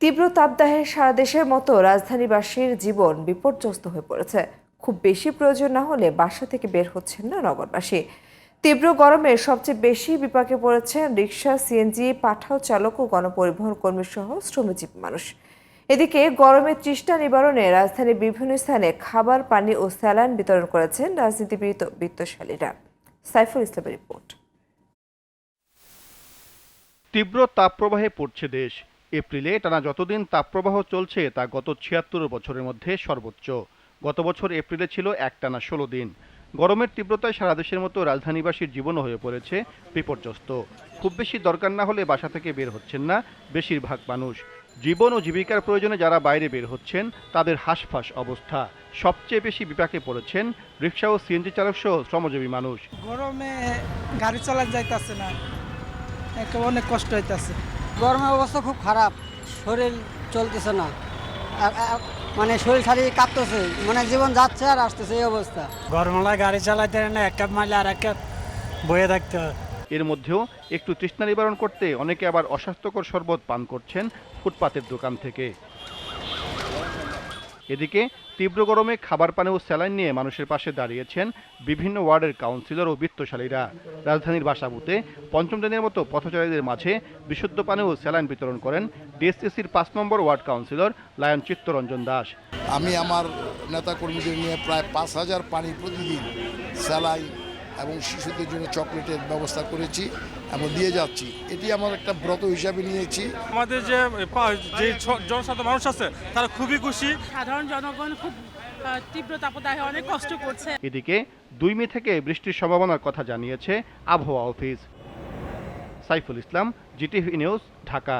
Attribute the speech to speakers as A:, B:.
A: তীব্র তাপদাহে সারা দেশের মতো রাজধানীবাসীর জীবন বিপর্যস্ত হয়ে পড়েছে। খুব বেশি প্রয়োজন না হলে বাসা থেকে বের হচ্ছেন না নগরবাসী। তীব্র গরমে সবচেয়ে বেশি বিপাকে পড়েছেন রিক্সা সিএনজি পাঠাও চালক ও গণপরিবহন কর্মী সহ শ্রমজীবী মানুষ। এদিকে গরমের তৃষ্ণা নিবারণে রাজধানীর বিভিন্ন স্থানে খাবার, পানি ও স্যালাইন বিতরণ করেছেন রাজনীতিবিদ বিত্তশালীরা। সাইফুল ইসলামের রিপোর্ট।
B: তীব্র তাপপ্রবাহে পড়ছে দেশ। এপ্রিলে টানা যতদিন তাপপ্রবাহ চলছে, তা গত ছিয়াত্তর বছরের মধ্যে সর্বোচ্চ। গত বছর এপ্রিলে ছিল একটানা ষোলো দিন। গরমের তীব্রতায় সারা দেশের মতো রাজধানীবাসীর জীবনও হয়ে পড়েছে বিপর্যস্ত। খুব বেশি দরকার না হলে বাসা থেকে বের হচ্ছেন না বেশিরভাগ মানুষ। জীবন ও জীবিকার প্রয়োজনে যারা বাইরে বের হচ্ছেন, তাদের হাঁসফাঁস অবস্থা। সবচেয়ে বেশি বিপাকে পড়েছেন রিক্সা ও সিএনজি চালক সহ শ্রমজীবী মানুষ।
C: গরমে গাড়ি চালা যাইতেছে না, একে অনেক কষ্ট হইতাছে।
D: গরমের অবস্থা খুব খারাপ। শরীর চলতেছে না। মানে শরীর খালি কাঁপতেছে। মানে জীবন যাচ্ছে আর আসতেছে এই অবস্থা।
E: গরমলায় গাড়ি চালাইতে না এক কাপ মারলে আর এক কাপ বয়ে থাকতে হয়।
B: এর মধ্যেও একটু তৃষ্ণা নিবারণ করতে অনেকে আবার অস্বাস্থ্যকর শরবত পান করছেন ফুটপাতের দোকান থেকে। এদিকে তীব্র গরমে খাবার পানি ও স্যালাইন নিয়ে মানুষের পাশে দাঁড়িয়েছেন বিভিন্ন ওয়ার্ডের কাউন্সিলর ও বিত্তশালীরা। রাজধানীর বাসাবুতে পঞ্চম দিনের মতো পথচারীদের মাঝে বিশুদ্ধ পানি ও স্যালাইন বিতরণ করেন ডিএসসিসির পাঁচ নম্বর ward councillor lion Chittaranjan Das.
F: আমি আমার নেতাকর্মীদের নিয়ে প্রায় পাঁচ হাজার পানি প্রতিদিন স্যালাই এবং শিশুদের জন্য চকলেটের ব্যবস্থা করেছি এবং দিয়ে যাচ্ছি। এটি আমার একটা ব্রত হিসাবে নিয়েছি।
G: আমাদের যে যে জনসাধারণ মানুষ আছে তারা খুবই খুশি।
H: সাধারণ জনগণ খুব তীব্র তাপদাহে অনেক কষ্ট করছে।
B: এদিকে দুই মে থেকে বৃষ্টির সম্ভাবনার কথা জানিয়েছে আবহাওয়া office. Saiful Islam GTV news Dhaka.